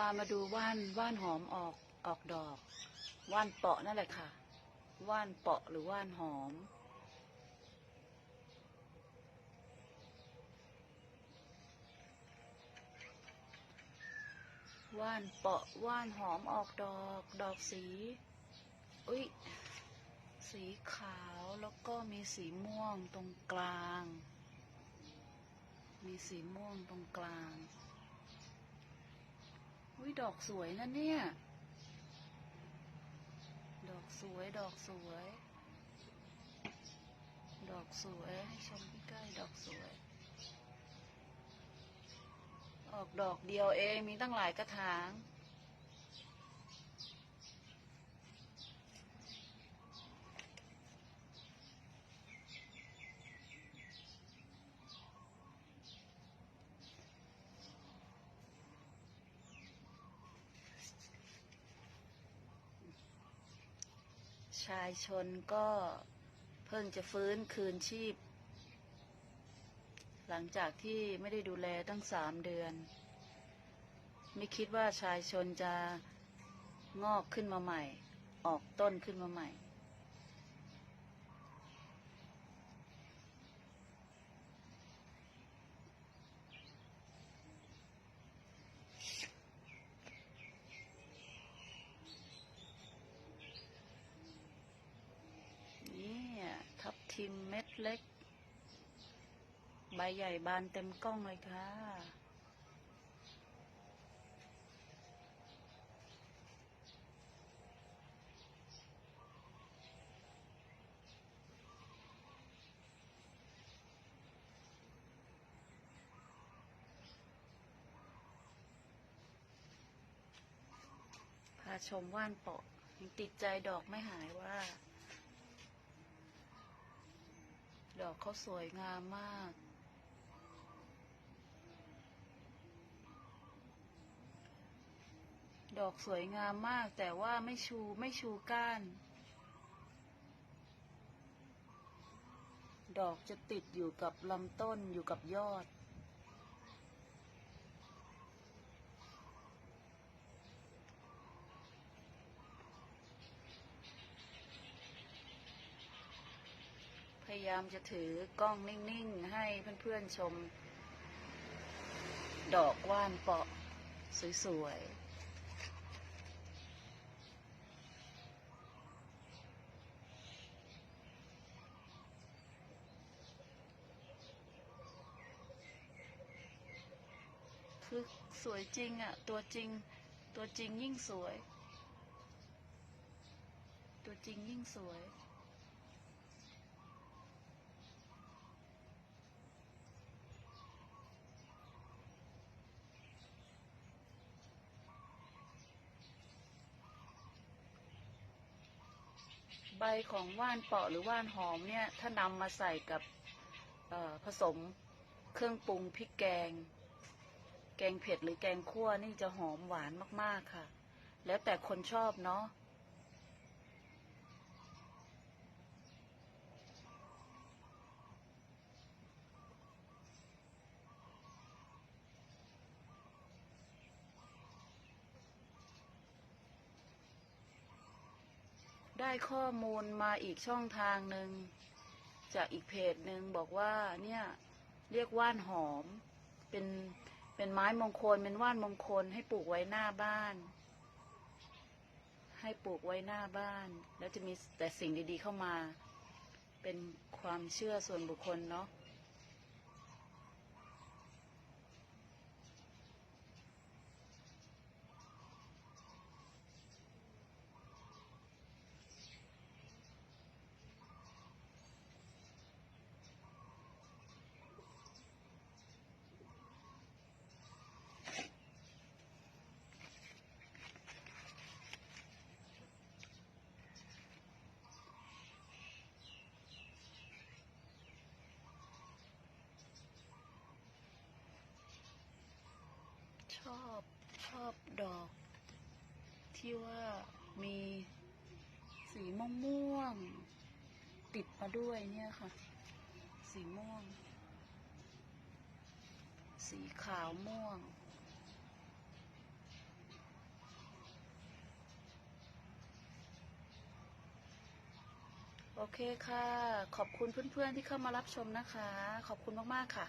ามาดูว่านว่านหอมออกออกดอก ว่านเปาะนั่นแหละค่ะ ว่านเปาะหรือว่านหอม ว่านเปาะว่านหอมออกดอก ดอกสีอุ้ยสีขาวแล้วก็มีสีม่วงตรงกลาง มีสีม่วงตรงกลาง อุ้ยดอกสวยนะเนี่ย ดอกสวย ดอกสวย ดอกสวย ให้ชมใกล้ๆดอกสวย ออกดอกเดียวเอง มีตั้งหลายกระถาง ชายชนก็เพิ่งจะฟื้นคืนชีพ หลังจากที่ไม่ได้ดูแลตั้งสามเดือน ไม่คิดว่าชายชนจะงอกขึ้นมาใหม่ ออกต้นขึ้นมาใหม่ เนี่ย ทับทิมเม็ดเล็ก ใบใหญ่บานเต็มกล้องเลยค่ะ พาชมว่านเปาะยังติดใจดอกไม่หายว่า ด อกเขาสวยงามมาก ดอกสวยงามมาก แต่ว่าไม่ชูไม่ชูก้าน ดอกจะติดอยู่กับลำต้นอยู่กับยอด ยายามจะถือกล้องนิ่งๆ ให้เพื่อนๆชม ดอกว่านเปาะสวยๆคือสวยจริงอะ่ะ ตัวจริง ตัวจริงยิ่งสวย ตัวจริงยิ่งสวย ใบของว่านเปาะหรือว่านหอมเนี่ยถ้านำมาใส่กับผสมเครื่องปรุงพริกแกง แกงเผ็ดหรือแกงคั่วนี่จะหอมหวานมากๆค่ะ แล้วแต่คนชอบเนาะ ได้ข้อมูลมาอีกช่องทางหนึ่งจากอีกเพจหนึ่งบอกว่าเนี่ยเรียกว่านหอม เป็นเป็นไม้มงคลเป็นว่านมงคลให้ปลูกไว้หน้าบ้าน ให้ปลูกไว้หน้าบ้าน แล้วจะมีแต่สิ่งดีๆเข้ามา เป็นความเชื่อส่วนบุคคลเนาะ ชอบชอบดอก ที่ว่ามีสีม่วงม่วง ติดมาด้วยเนี่ยค่ะ สีม่วง สีขาวม่วง โอเคค่ะ ขอบคุณเพื่อนๆที่เข้ามารับชมนะคะ ขอบคุณมากๆค่ะ